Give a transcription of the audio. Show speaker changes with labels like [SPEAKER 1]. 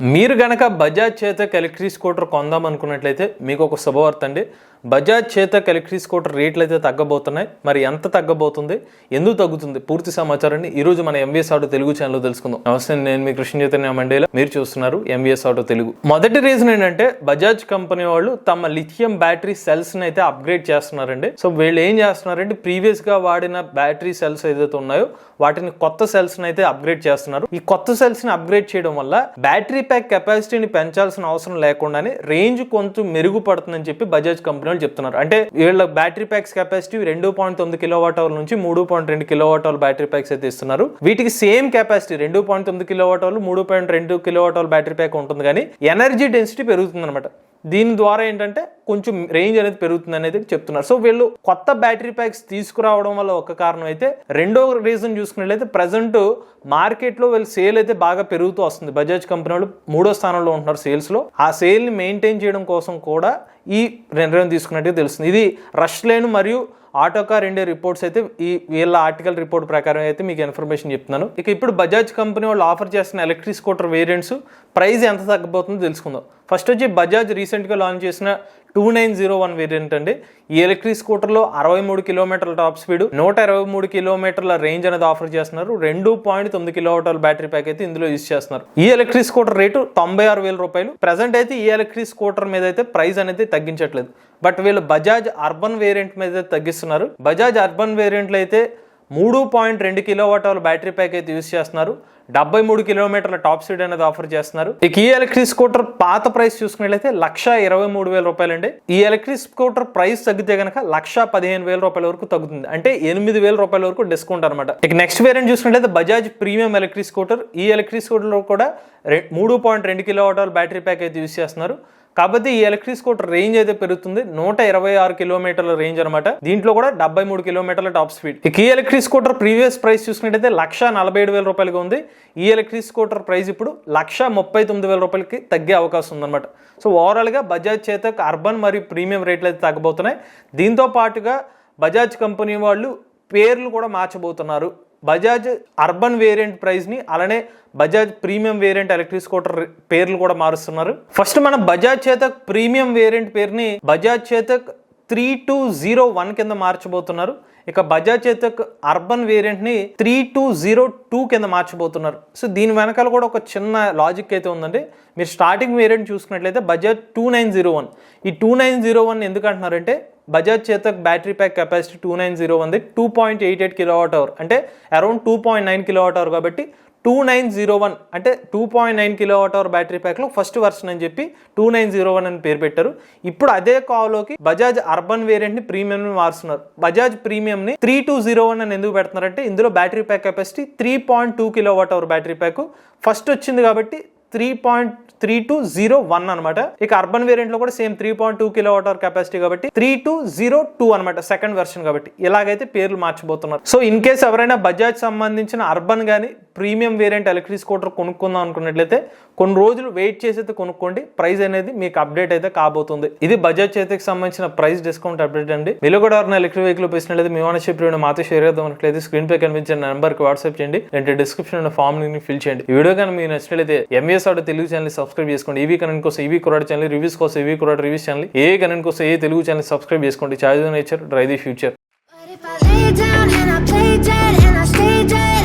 [SPEAKER 1] మీరు గనక Bajaj Chetak electric scooter కొందాం అనుకున్నట్లయితే మీకు ఒక శుభవార్త అండి. బజాజ్ చేత ఎలక్ట్రిక్ స్కూటర్ రేట్లు అయితే తగ్గబోతున్నాయి. మరి ఎంత తగ్గబోతుంది? ఎందుకు తగ్గుతుంది? పూర్తి సమాచారాన్ని ఈ రోజు మన ఎంవీఎస్ ఆటో తెలుగు ఛానల్లో తెలుసుకుందాం. నమస్తే నేను మీ కృష్ణ చైతన్య మండేలా. మీరు చూస్తున్నారు ఎంవీఎస్ ఆటో తెలుగు. మొదటి రీజన్ ఏంటంటే బజాజ్ కంపెనీ వాళ్ళు తమ లిథియం బ్యాటరీ సెల్స్ని అయితే అప్గ్రేడ్ చేస్తున్నారండి. సో వీళ్ళు ఏం చేస్తున్నారంటే ప్రీవియస్గా వాడిన బ్యాటరీ సెల్స్ ఏదైతే ఉన్నాయో వాటిని కొత్త సెల్స్ని అయితే అప్గ్రేడ్ చేస్తున్నారు. ఈ కొత్త సెల్స్ని అప్గ్రేడ్ చేయడం వల్ల బ్యాటరీ ప్యాక్ కెపాసిటీని పెంచాల్సిన అవసరం లేకుండానే రేంజ్ కొంచెం మెరుగుపడుతుందని చెప్పి బజాజ్ కంపెనీ వాళ్ళు చెప్తున్నారు. అంటే వీళ్ళ బ్యాటరీ ప్యాక్స్ కెపాసిటీ రెండు పాయింట్ తొమ్మిది కిలో వాట్ అవర్ నుంచి మూడు పాయింట్ రెండు kilo watt hour battery packs అయితే ఇస్తున్నారు. వీటికి సేమ్ కెపాసిటీ రెండు పాయింట్ తొమ్మిది కిలో వాట్ అవర్ మూడు పాయింట్ రెండు kilo watt hour battery pack ఉంటుంది. కానీ ఎనర్జీ డెన్సిటీ పెరుగుతుంది అనమాట దీని ద్వారా ఏంటంటే కొంచెం రేంజ్ అనేది పెరుగుతుంది అనేది చెప్తున్నారు. సో వీళ్ళు కొత్త బ్యాటరీ ప్యాక్స్ తీసుకురావడం వల్ల ఒక కారణం అయితే రెండో రీజన్ చూసుకున్నట్లయితే ప్రజెంట్ మార్కెట్లో వీళ్ళు సేల్ అయితే బాగా పెరుగుతూ వస్తుంది. బజాజ్ కంపెనీ వాళ్ళు మూడో స్థానంలో ఉంటున్నారు సేల్స్లో ఆ సేల్ని మెయింటైన్ చేయడం కోసం కూడా ఈ నిర్ణయం తీసుకున్నట్టుగా తెలుస్తుంది. ఇది రష్ లేను మరియు ఆటోకార్ ఇండియా రిపోర్ట్స్ అయితే ఈ వీళ్ళ ఆర్టికల్ రిపోర్ట్ ప్రకారం అయితే మీకు ఇన్ఫర్మేషన్ చెప్తున్నాను. ఇక ఇప్పుడు బజాజ్ కంపెనీ వాళ్ళు ఆఫర్ చేస్తున్న ఎలక్ట్రిక్ స్కూటర్ వేరియంట్స్ ప్రైస్ ఎంత తగ్గబోతుందో తెలుసుకుందాం. ఫస్ట్ వచ్చి బజాజ్ రీసెంట్గా లాంచ్ చేసిన two nine zero one variant అండి. ఈ ఎలక్ట్రిక్ స్కూటర్లో అరవై మూడు కిలోమీటర్ల టాప్ స్పీడ్ నూట ఇరవై మూడు కిలోమీటర్ల రేంజ్ అనేది ఆఫర్ చేస్తున్నారు. రెండు పాయింట్ తొమ్మిది కిలోమీటర్ల బ్యాటరీ ప్యాక్ అయితే ఇందులో యూస్ చేస్తున్నారు. ఈ ఎలక్ట్రిక్ స్కూటర్ రేటు తొంభై ఆరు వేల రూపాయలు. ప్రజెంట్ అయితే ఈ ఎలక్ట్రిక్ స్కూటర్ మీద అయితే ప్రైస్ అనేది తగ్గించట్లేదు. బట్ వీళ్ళు బజాజ్ అర్బన్ వేరియంట్ మీద తగ్గిస్తున్నారు. బజాజ్ అర్బన్ వేరియంట్లో అయితే మూడు పాయింట్ రెండు కిలోవాట్ బ్యాటరీ ప్యాక్ అయితే యూస్ చేస్తున్నారు. డెబ్బై మూడు కిలోమీటర్ల టాప్ స్పీడ్ అనేది ఆఫర్ చేస్తున్నారు. ఇక ఈ ఎలక్ట్రిక్ స్కూటర్ పాత ప్రైస్ చూసుకున్నట్లయితే లక్ష ఇరవై మూడు వేల రూపాయలండి. ఈ ఎలక్ట్రిక్ స్కూటర్ ప్రైస్ తగ్గితే కనుక లక్ష పదిహేను వేల రూపాయల వరకు తగ్గుతుంది. అంటే ఎనిమిది వేల రూపాయల వరకు డిస్కౌంట్ అనమాట ఇక నెక్స్ట్ వేరియంట్ చూసుకున్నట్లయితే బజాజ్ ప్రీమియం ఎలక్ట్రిక్ స్కూటర్ ఈ ఎలక్ట్రిక్ స్కూటర్లో కూడా మూడు పాయింట్ రెండు కిలో బ్యాటరీ ప్యాక్ అయితే యూస్ చేస్తున్నారు. కాబట్టి ఈ ఎలక్ట్రిక్ స్కూటర్ రేంజ్ అయితే పెరుగుతుంది. నూట ఇరవై ఆరు కిలోమీటర్ల రేంజ్ అనమాట దీంట్లో కూడా డెబ్బై మూడు కిలోమీటర్ల టాప్ స్పీడ్ ఈ ఎలక్ట్రిక్ స్కూటర్ ప్రీవియస్ ప్రైస్ చూసుకున్నట్టయితే లక్ష నలభై ఏడు వేల రూపాయలుగా ఉంది. ఈ ఎలక్ట్రిక్ స్కూటర్ ప్రైస్ ఇప్పుడు లక్ష ముప్పై తొమ్మిది వేల రూపాయలకి తగ్గే అవకాశం ఉందన్నమాట. సో ఓవరాల్గా బజాజ్ చేత అర్బన్ మరియు ప్రీమియం రేట్లు అయితే తగ్గబోతున్నాయి దీంతో పాటుగా బజాజ్ కంపెనీ వాళ్ళు పేర్లు కూడా మార్చబోతున్నారు. బజాజ్ అర్బన్ వేరియంట్ ప్రైస్ని అలానే Bajaj premium variant electric scooter పేర్లు కూడా మారుస్తున్నారు. ఫస్ట్ మన బజాజ్ చేతక్ ప్రీమియం వేరియంట్ పేరుని Bajaj Chetak three two zero one కింద మార్చబోతున్నారు. ఇక బజాజ్ చేతక్ అర్బన్ వేరియంట్ని త్రీ టూ జీరో టూ కింద మార్చబోతున్నారు. సో దీని వెనకాల కూడా ఒక చిన్న లాజిక్ అయితే ఉందండి. మీరు స్టార్టింగ్ వేరియంట్ చూసుకున్నట్లయితే Bajaj two nine zero one. ఈ two nine zero one ఎందుకంటున్నారంటే Bajaj Chetak battery pack capacity two nine zero ఉంది two point eight eight kilowatt hour. అంటే around two point nine kilowatt hour కాబట్టి two nine zero one అంటే two point nine kilowatt hour battery ప్యాక్లో first version అని చెప్పి two nine zero one అని పేరు పెట్టారు. ఇప్పుడు అదే కాలోకి బజాజ్ అర్బన్ వేరియంట్ని ప్రీమియంని మారుస్తున్నారు బజాజ్ ప్రీమియంని త్రీ టూ జీరో వన్ అని ఎందుకు పెడుతున్నారంటే ఇందులో battery pack capacity three point two kilowatt hour battery pack. First వచ్చింది కాబట్టి three point three two zero one అనమాట ఇక అర్బన్ వేరియంట్లో కూడా same three point two kilo water capacity కాబట్టి త్రీ టూ జీరో టూ అనమాట సెకండ్ వెర్షన్ కాబట్టి. ఇలాగైతే పేర్లు మార్చబోతున్నారు. సో ఇన్ కేస్ ఎవరైనా బజాజ్ సంబంధించిన అర్బన్ కానీ ప్రీమియం వేరియంట్ ఎలక్ట్రిక్ స్కూటర్ కొనుక్కుందాం అనుకున్నట్లయితే కొన్ని రోజులు వెయిట్ చేసి అయితే కొనుక్కోండి. ప్రైస్ అనేది మీకు అప్డేట్ అయితే కాబోతుంది. ఇది బజాజ్ చేతికి సంబంధించిన ప్రైస్ డిస్కౌంట్ అప్డేట్ అండి. మీరు కూడా ఎవరైనా ఎలక్ట్రిక్ వెహికల్ పెట్టినట్లయితే మీ ఓనర్షిప్ రివ్యూ మాతో షేర్ చేద్దాం స్క్రీన్ పై కనిపించిన నెంబర్కి వాట్సాప్ చేయండి. లేదంటే డిస్క్రిప్షన్ ఫామ్ని ఫిల్ చేయండి. ఈ వీడియో కానీ మీకు నచ్చినట్లయితే MS auto Telugu channel subscribe చేసుకోండి. ఈవీ కనెంట్ కోసం ఈవీ కురాడ్ ఛానల్ రివ్యూస్ కోసం ఈవీ కురాడ్ రివ్యూస్ ఛానల్ ఏ కనెంట్ కోసం ఏ తెలుగు ఛానల్ సబ్స్క్రైబ్ చేసుకోండి. చాయ్ nature drive the future.
[SPEAKER 2] But if I lay down and I play dead and I stay dead,